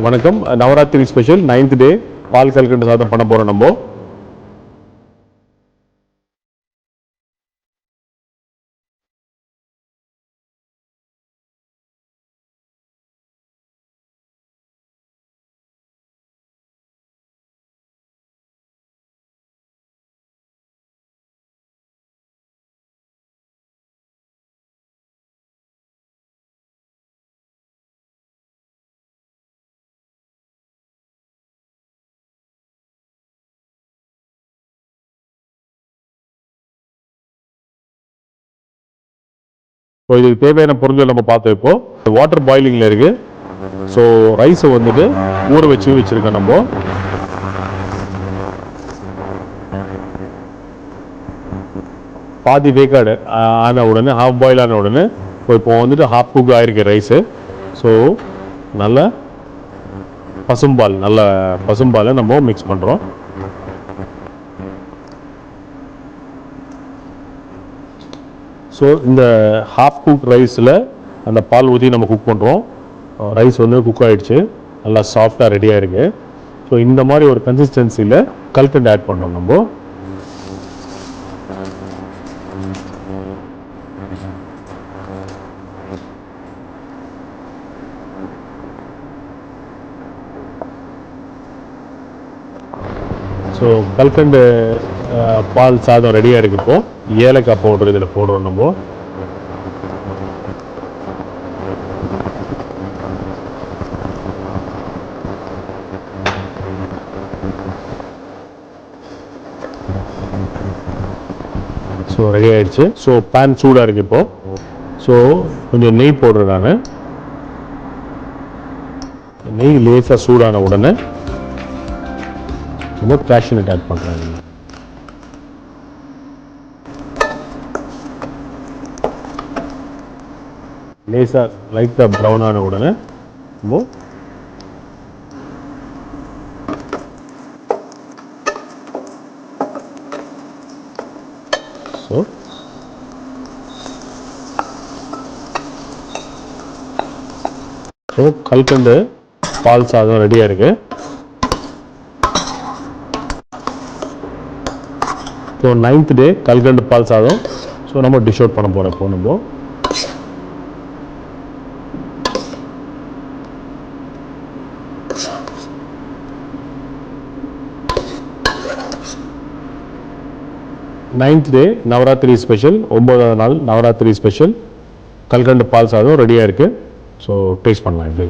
வணக்கம். Navaratri special ninth day பால் கல்கண்டு சாதம் பண்ண போகிறோம் நம்ம. ஸோ இதுக்கு தேவையான பொருட்கள் நம்ம பார்த்தோம் இப்போ வாட்டர் பாயிலிங்கில் இருக்கு. ஸோ ரைஸை வந்துட்டு ஊற வச்சு வச்சுருக்கோம் நம்ம. பாதி வேக்காடு ஆன உடனே ஹாஃப் பாயில் ஆன உடனே இப்போ இப்போ வந்துட்டு ஹாஃப் குக் ஆகிருக்கு ரைஸு ஸோ நல்ல பசும்பால் நல்ல பசும்பாலை நம்ம மிக்ஸ் பண்ணுறோம் ஸோ இந்த ஹாஃப் குக் ரைஸில் அந்த பால் ஊற்றி நம்ம குக் பண்ணுறோம் ரைஸ் வந்து குக் ஆகிடுச்சு நல்லா சாஃப்டாக ரெடியாக இருக்குது ஸோ இந்த மாதிரி ஒரு கன்சிஸ்டன்சியில் கல்கண்ட் ஆட் பண்ணோம் நம்ம. ஸோ கல்கண்டு uh, பால் சாதம் ரெடியாக இருக்கு இப்போ. ஏலக்காய் பவுடர் இதில் போடுறோம் நம்ம. ஸோ ரெடி ஆயிடுச்சு. ஸோ பேன் சூடாக இருக்கு இப்போ. ஸோ கொஞ்சம் நெய் போடுறேன் நான். நெய் லேசாக சூடான உடனே ரொம்ப பேஷனட் ஆட் பண்ணுறாங்க லேசாக லைட்டாக ப்ரௌன் ஆன உடனே நம்ம ஸோ ஸோ கல்கண்டு பால் சாதம் ரெடியாக இருக்குது ஸோ நைன்த் டே கல்கண்டு பால் சாதம். ஸோ நம்ம டிஷ் அவுட் பண்ண போகிறோம் இப்போ நம்ம. நைன்த் டே நவராத்திரி ஸ்பெஷல் ஒன்பதாவது நாள் நவராத்திரி ஸ்பெஷல் கல்கண்டு பால் சாதம் ரெடியாக இருக்குது ஸோ டேஸ்ட் பண்ணலாம் எப்படி?